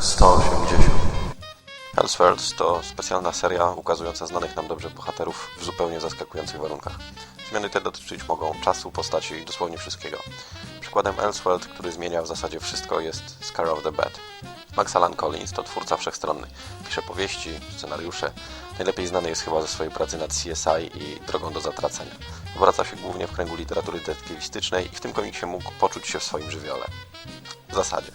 180. Elseworlds to specjalna seria ukazująca znanych nam dobrze bohaterów w zupełnie zaskakujących warunkach. Zmiany te dotyczyć mogą czasu, postaci i dosłownie wszystkiego. Przykładem Elseworld, który zmienia w zasadzie wszystko, jest Scar of the Bed. Max Alan Collins to twórca wszechstronny. Pisze powieści, scenariusze. Najlepiej znany jest chyba ze swojej pracy nad CSI i Drogą do Zatracenia. Obraca się głównie w kręgu literatury detektywistycznej i w tym komiksie mógł poczuć się w swoim żywiole. W zasadzie.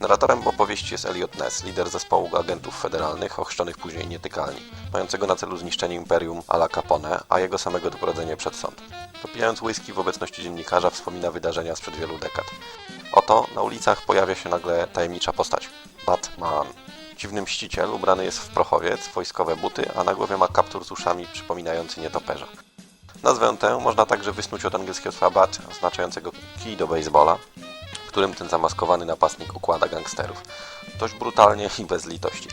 Narratorem opowieści jest Elliot Ness, lider zespołu agentów federalnych, ochrzczonych później nietykalni, mającego na celu zniszczenie imperium Ala Capone, a jego samego doprowadzenie przed sąd. Popijając whisky w obecności dziennikarza wspomina wydarzenia sprzed wielu dekad. Oto na ulicach pojawia się nagle tajemnicza postać. Batman. Dziwny mściciel ubrany jest w prochowiec, wojskowe buty, a na głowie ma kaptur z uszami przypominający nietoperza. Nazwę tę można także wysnuć od angielskiego słowa bat, oznaczającego kij do baseballa, którym ten zamaskowany napastnik układa gangsterów. Dość brutalnie i bez litości.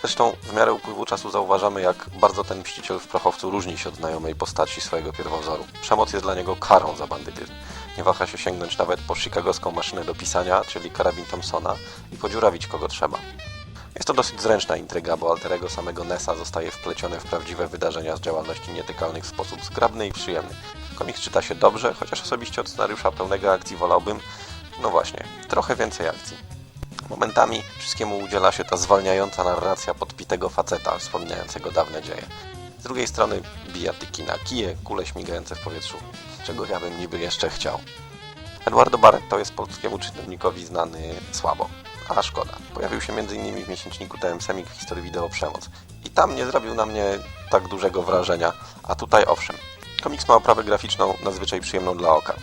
Zresztą w miarę upływu czasu zauważamy, jak bardzo ten mściciel w prochowcu różni się od znajomej postaci swojego pierwowzoru. Przemoc jest dla niego karą za bandytyzm. Nie waha się sięgnąć nawet po chicagowską maszynę do pisania, czyli karabin Thompsona i podziurawić kogo trzeba. Jest to dosyć zręczna intryga, bo alterego samego Nessa zostaje wplecione w prawdziwe wydarzenia z działalności nietykalnych w sposób zgrabny i przyjemny. Komiks czyta się dobrze, chociaż osobiście od scenariusza pełnego akcji wolałbym, no właśnie, trochę więcej akcji. Momentami wszystkiemu udziela się ta zwalniająca narracja podpitego faceta, wspominającego dawne dzieje. Z drugiej strony bijatyki na kije, kule śmigające w powietrzu, czego ja bym niby jeszcze chciał. Eduardo Barretto jest polskiemu czytelnikowi znany słabo, a szkoda. Pojawił się m.in. w miesięczniku TM Semik w historii wideo Przemoc. I tam nie zrobił na mnie tak dużego wrażenia, a tutaj owszem. Komiks ma oprawę graficzną nadzwyczaj przyjemną dla oka.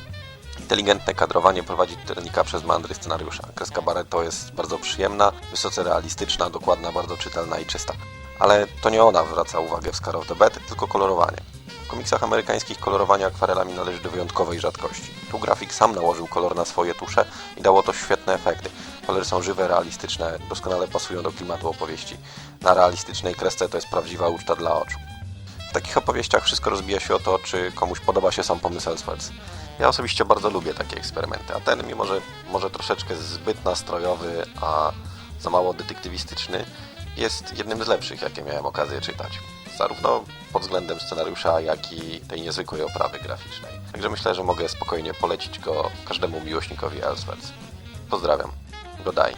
Inteligentne kadrowanie prowadzi czytelnika przez mandry scenariusza. Kreska Barretto jest bardzo przyjemna, wysoce realistyczna, dokładna, bardzo czytelna i czysta. Ale to nie ona zwraca uwagę w Scar of the Bed, tylko kolorowanie. W komiksach amerykańskich kolorowanie akwarelami należy do wyjątkowej rzadkości. Tu grafik sam nałożył kolor na swoje tusze i dało to świetne efekty. Kolory są żywe, realistyczne, doskonale pasują do klimatu opowieści. Na realistycznej kresce to jest prawdziwa uczta dla oczu. W takich opowieściach wszystko rozbija się o to, czy komuś podoba się sam pomysł Elseworlds. Ja osobiście bardzo lubię takie eksperymenty, a ten, mimo że może troszeczkę zbyt nastrojowy, a za mało detektywistyczny, jest jednym z lepszych, jakie miałem okazję czytać. Zarówno pod względem scenariusza, jak i tej niezwykłej oprawy graficznej. Także myślę, że mogę spokojnie polecić go każdemu miłośnikowi Elseworlds. Pozdrawiam. Dodaj.